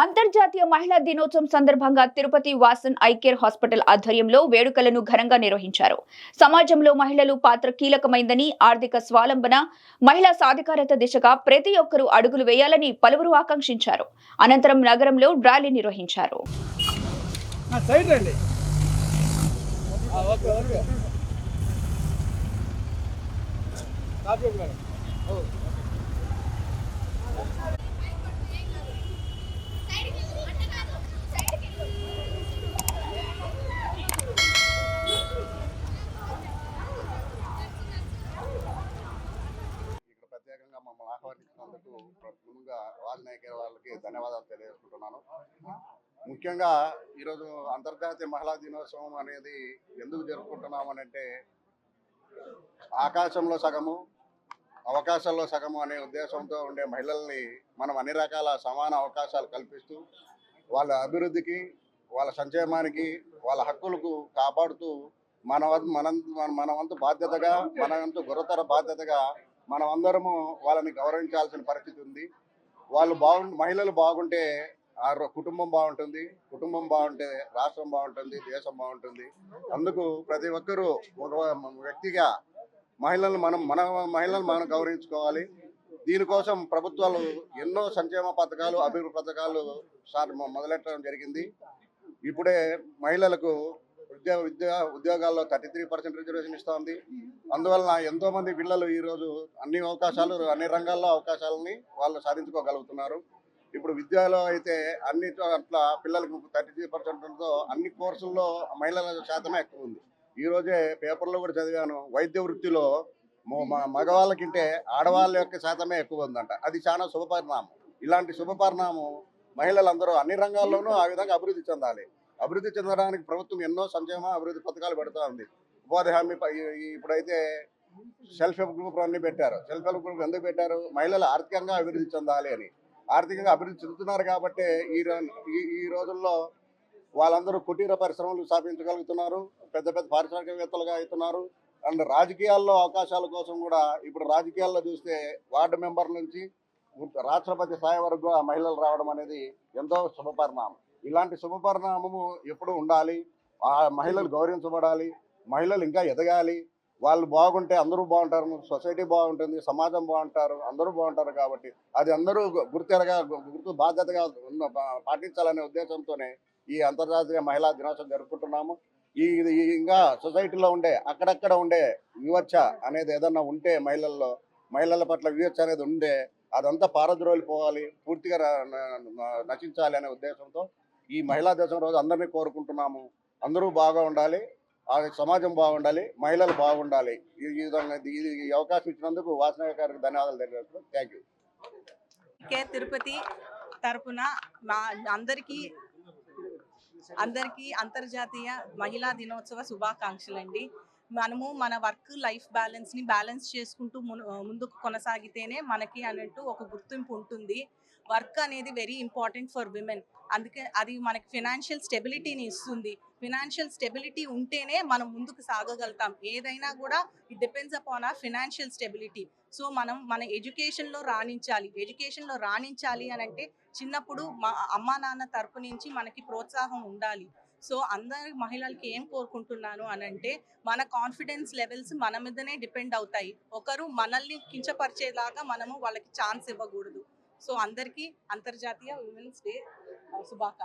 అంతర్జాతీయ మహిళా దినోత్సవం సందర్భంగా తిరుపతి వాసన్ ఐకేర్ హాస్పిటల్ ఆధ్వర్యంలో వేడుకలను ఘనంగా నిర్వహించారు. సమాజంలో మహిళలు పాత్ర కీలకమైందని ఆర్థిక స్వావలంబన మహిళా సాధికారత దిశగా ప్రతి ఒక్కరూ అడుగులు వేయాలని పలువురు ఆకాంక్షించారు. అనంతరం నగరంలో ర్యాలీ నిర్వహించారు. ఓకే ఆహ్వానించినందుకు ముందుగా వాజనాయక వాళ్ళకి ధన్యవాదాలు తెలియజేసుకుంటున్నాను. ముఖ్యంగా ఈరోజు అంతర్జాతీయ మహిళా దినోత్సవం అనేది ఎందుకు జరుపుకుంటున్నాం అంటే ఆకాశంలో సగము అవకాశాల్లో సగము అనే ఉద్దేశంతో ఉండే మహిళల్ని మనం అన్ని రకాల సమాన అవకాశాలు కల్పిస్తూ వాళ్ళ అభివృద్ధికి వాళ్ళ సంక్షేమానికి వాళ్ళ హక్కులకు కాపాడుతూ మన వంతు మనం మన- మన వంతు బాధ్యతగా మన వంతు గురుతర బాధ్యతగా మనం అందరము వాళ్ళని గౌరవించాల్సిన పరిస్థితి ఉంది. వాళ్ళు బాగు మహిళలు బాగుంటే ఆ కుటుంబం బాగుంటుంది. కుటుంబం బాగుంటే రాష్ట్రం బాగుంటుంది. దేశం బాగుంటుంది. అందుకు ప్రతి ఒక్కరూ ఒక వ్యక్తిగా మహిళలను మనం మన మహిళలను మనం గౌరవించుకోవాలి. దీనికోసం ప్రభుత్వాలు ఎన్నో సంక్షేమ పథకాలు అభివృద్ధి పథకాలు సార్ మొదలెట్టడం జరిగింది. ఇప్పుడే మహిళలకు విద్యా విద్యా ఉద్యోగాల్లో థర్టీ త్రీ పర్సెంట్ రిజర్వేషన్ ఇస్తోంది అందువలన ఎంతో మంది పిల్లలు ఈరోజు అన్ని అవకాశాలు అన్ని రంగాల్లో అవకాశాలని వాళ్ళు సాధించుకోగలుగుతున్నారు. ఇప్పుడు విద్యలో అయితే అన్ని అట్లా పిల్లలకు థర్టీ త్రీ పర్సెంట్తో అన్ని కోర్సుల్లో మహిళల శాతమే ఎక్కువ ఉంది. ఈ రోజే పేపర్లో కూడా చదివాను వైద్య వృత్తిలో మగవాళ్ళకింటే ఆడవాళ్ళ యొక్క శాతమే ఎక్కువ ఉందంట. అది చాలా శుభపరిణామం. ఇలాంటి శుభపరిణామం మహిళలందరూ అన్ని రంగాల్లోనూ ఆ విధంగా అభివృద్ధి చెందాలి. అభివృద్ధి చెందడానికి ప్రభుత్వం ఎన్నో సంక్షేమ అభివృద్ధి పథకాలు పెడతా ఉంది. ఉపాధి హామీ ఇప్పుడైతే సెల్ఫ్ హెల్ప్ గ్రూప్ అన్ని పెట్టారు. సెల్ఫ్ హెల్ప్ గ్రూప్ ఎందుకు పెట్టారు? మహిళలు ఆర్థికంగా అభివృద్ధి చెందాలి అని. ఆర్థికంగా అభివృద్ధి చెందుతున్నారు కాబట్టి ఈ ఈ- ఈ రోజుల్లో వాళ్ళందరూ కుటీర పరిశ్రమలు స్థాపించగలుగుతున్నారు. పెద్ద పెద్ద పారిశ్రామికవేత్తలుగా అవుతున్నారు. అండ్ రాజకీయాల్లో అవకాశాల కోసం కూడా ఇప్పుడు రాజకీయాల్లో చూస్తే వార్డు మెంబర్ నుంచి రాష్ట్రపతి స్థాయి వరకు మహిళలు రావడం అనేది ఎంతో శుభపరిణామం. ఇలాంటి శుభపరిణామము ఎప్పుడు ఉండాలి. ఆ మహిళలు గౌరవించబడాలి. మహిళలు ఇంకా ఎదగాలి. వాళ్ళు బాగుంటే అందరూ బాగుంటారు. సొసైటీ బాగుంటుంది. సమాజం బాగుంటారు. అందరూ బాగుంటారు కాబట్టి అది అందరూ గుర్తెరగా గుర్తు బాధ్యతగా ఉన్న పాటించాలనే ఉద్దేశంతోనే ఈ అంతర్జాతీయ మహిళా దినోత్సవం జరుపుకుంటున్నాము. ఈ ఇంకా సొసైటీలో ఉండే అక్కడక్కడ ఉండే వివక్ష అనేది ఏదన్నా ఉంటే మహిళల్లో మహిళల పట్ల వివక్ష అనేది ఉండే అదంతా పారద్రోలిపోవాలి. పూర్తిగా నశించాలి అనే ఉద్దేశంతో ఈ మహిళా దినోత్సవం రోజు అందరినీ కోరుకుంటున్నాము. అందరూ బాగా ఉండాలి. ఆ సమాజం బాగుండాలి. మహిళలు బాగుండాలి. ఈ విధంగా ఇది- ఈ అవకాశం ఇచ్చినందుకు వాసన గారికి ధన్యవాదాలు తెలియజేస్తున్నాం. థ్యాంక్ యూ కే తిరుపతి తరపున మా అందరికీ అందరికీ అంతర్జాతీయ మహిళా దినోత్సవ శుభాకాంక్షలు అండి మనము మన వర్క్ లైఫ్ బ్యాలెన్స్ని బ్యాలెన్స్ చేసుకుంటూ ముందుకు కొనసాగితేనే మనకి అన్నట్టు ఒక గుర్తింపు ఉంటుంది. వర్క్ అనేది వెరీ ఇంపార్టెంట్ ఫర్ విమెన్. అందుకే అది మనకి ఫినాన్షియల్ స్టెబిలిటీని ఇస్తుంది. ఫినాన్షియల్ స్టెబిలిటీ ఉంటేనే మనం ముందుకు సాగగలుగుతాం. ఏదైనా కూడా it depends upon the financial stability. So మనం మన ఎడ్యుకేషన్లో రాణించాలి. ఎడ్యుకేషన్లో రాణించాలి అని అంటే చిన్నప్పుడు మా అమ్మా నాన్న తరపు నుంచి మనకి ప్రోత్సాహం ఉండాలి. సో అందరి మహిళలకి ఏం కోరుకుంటున్నాను అని అంటే మన కాన్ఫిడెన్స్ లెవెల్స్ మన మీదనే డిపెండ్ అవుతాయి. ఒకరు మనల్ని కించపరిచేలాగా మనము వాళ్ళకి ఛాన్స్ ఇవ్వకూడదు. సో అందరికీ అంతర్జాతీయ ఉమెన్స్ డే uh, శుభాకాంక్షలు.